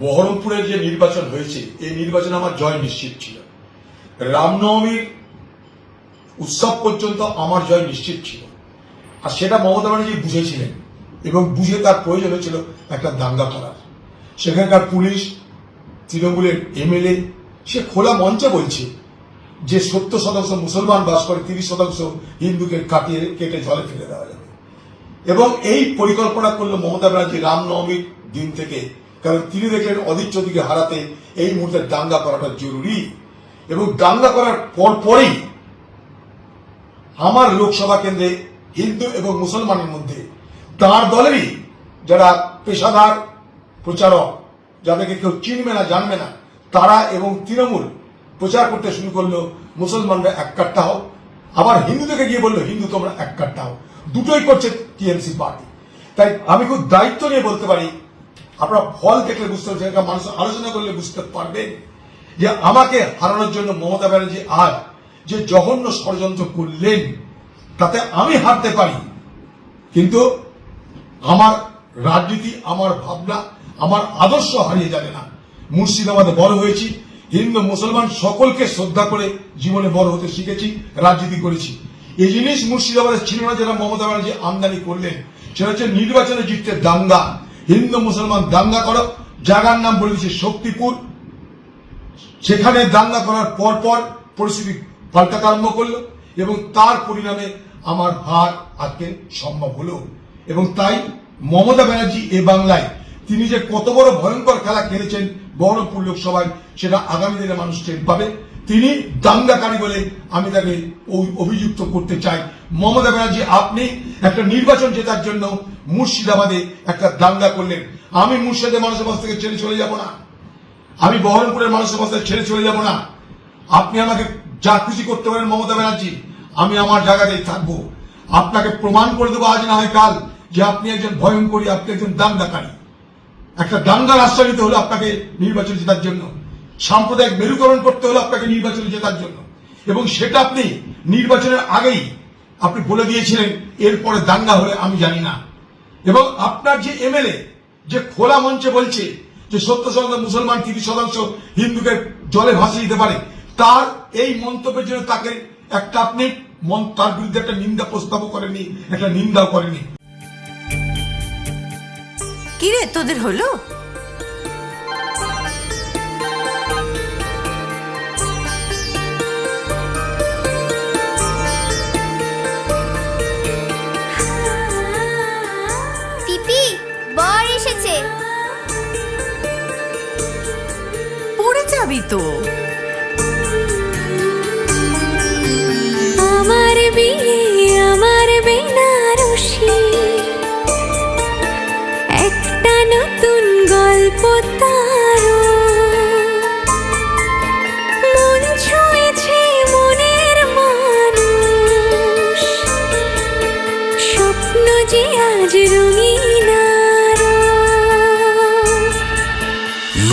বহরমপুরের যে নির্বাচন হয়েছে, এই নির্বাচনে আমার জয় নিশ্চিত ছিল। রামনবমীর উৎসব পর্যন্ত আমার জয় নিশ্চিত ছিল। আর সেটা মমতা ব্যানার্জি বুঝেছিলেন এবং বুঝে তার প্রয়োজন হয়েছিল একটা দাঙ্গা করার। সেখানকার পুলিশ, তৃণমূলের এমএলএ, সে খোলা মঞ্চে বলছে যে সত্তর শতাংশ মুসলমান বাস করে, তিরিশ শতাংশ হিন্দুকে কাটিয়ে কেটে জলে ফেলে দেওয়া যাবে। এবং এই পরিকল্পনা করল মমতা ব্যানার্জি রামনবমীর দিন থেকে কারণ তিনি দেখলেন অদিত চৌধুরীকে হারাতে এই মুহূর্তে দাঙ্গা করাটা জরুরি। এবং দাঙ্গা করার পর পরেই আমার লোকসভা কেন্দ্রে হিন্দু এবং মুসলমানের মধ্যে তার দলেরই যারা পেশাদার প্রচারক, যাদেরকে কেউ চিনবে না, জানবে না, তারা এবং তৃণমূল প্রচার করতে শুরু করল মুসলমানরা এক কাট্টা হোক আবার হিন্দুদেরকে গিয়ে বলল, হিন্দু, তোমরা এক কাট্টা হোক দুটোই করছে টিএমসি পার্টি। তাই আমি খুব দায়িত্ব নিয়ে বলতে পারি আপনারা ফল দেখলে বুঝতে পারছেন মানুষ আলোচনা করলে বুঝতে পারবেন যে আমাকে হারানোর জন্য মমতা ব্যানার্জি আজ যে জঘন্য ষড়যন্ত্র করলেন, তাতে আমি হারতে পারি। কিন্তু আমার রাজনীতি, আমার ভাবনা, আমার আদর্শ হারিয়ে যাবে না। মুর্শিদাবাদে বড় হয়েছি, হিন্দু, মুসলমান সকলকে শ্রদ্ধা করে জীবনে বড় হতে শিখেছি, রাজনীতি করেছি। এই জিনিস মুর্শিদাবাদে ছিল না যেটা মমতা ব্যানার্জি আমদানি করলেন, সেটা হচ্ছে নির্বাচনে জিততে দাঙ্গা। হিন্দু মুসলমান দাঙ্গা করো জায়গার নাম বলে দিচ্ছে শক্তিপুর। সেখানে দাঙ্গা করার পর পর পরিস্থিতি পাল্টাতে আরম্ভ করল এবং তার পরিণামে আমার হার আজকে সম্ভব হলো। এবং তাই মমতা ব্যানার্জি এ বাংলায় তিনি যে কত বড় ভয়ঙ্কর খেলা খেলেছেন বহরমপুর লোকসভায়, সেটা আগামী দিনে মানুষ টের পাবে। তিনি দাঙ্গাকারী বলে আমি তাকে অভিযুক্ত করতে চাই। মমতা ব্যানার্জি, আপনি একটা নির্বাচন জেতার জন্য মুর্শিদাবাদে একটা দাঙ্গা করলেন। আমি মুর্শিদাবাদের মানুষের কাছ থেকে ছেড়ে চলে যাব না। আমি বহরমপুরের মানুষের কাছে ছেড়ে চলে যাব না। আপনি আমাকে যা খুশি করতে পারেন মমতা ব্যানার্জি, আমি আমার জায়গাতেই থাকব। আপনাকে প্রমাণ করে দেবো আজ না হয় কাল যে আপনি একজন ভয়ঙ্করী, আপনি একজন দাঙ্গাকারী। একটা দাঙ্গার আশ্রয় নিতে হলো আপনাকে নির্বাচন জেতার জন্য। সাম্প্রদায়িক মেরুকরণ করতে হলো আপনাকে নির্বাচনে জেতার জন্য। এবং সেটা আপনি নির্বাচনের আগেই আপনি বলে দিয়েছিলেন, এরপরে দাঙ্গা হলে আমি জানি না। এবং আপনার যে এমএলএ, যে খোলা মঞ্চে বলছে যে সত্তর শতাংশ মুসলমান, তিরিশ শতাংশ হিন্দুকে জলে ভাসিয়ে দিতে পারে, তার এই মন্তব্যের জন্য তাকে একটা আপনি তার বিরুদ্ধে একটা নিন্দা প্রস্তাবও করেনি একটা নিন্দাও করেনি কিরে, তোদের হলো? এসেছে। পড়ে যাবি তো। আমার বিয়ে আমার বেনারসি। একটা নতুন গল্প তার মন ছুঁয়েছে মনের মানুষ। স্বপ্ন যে আজ রঙিন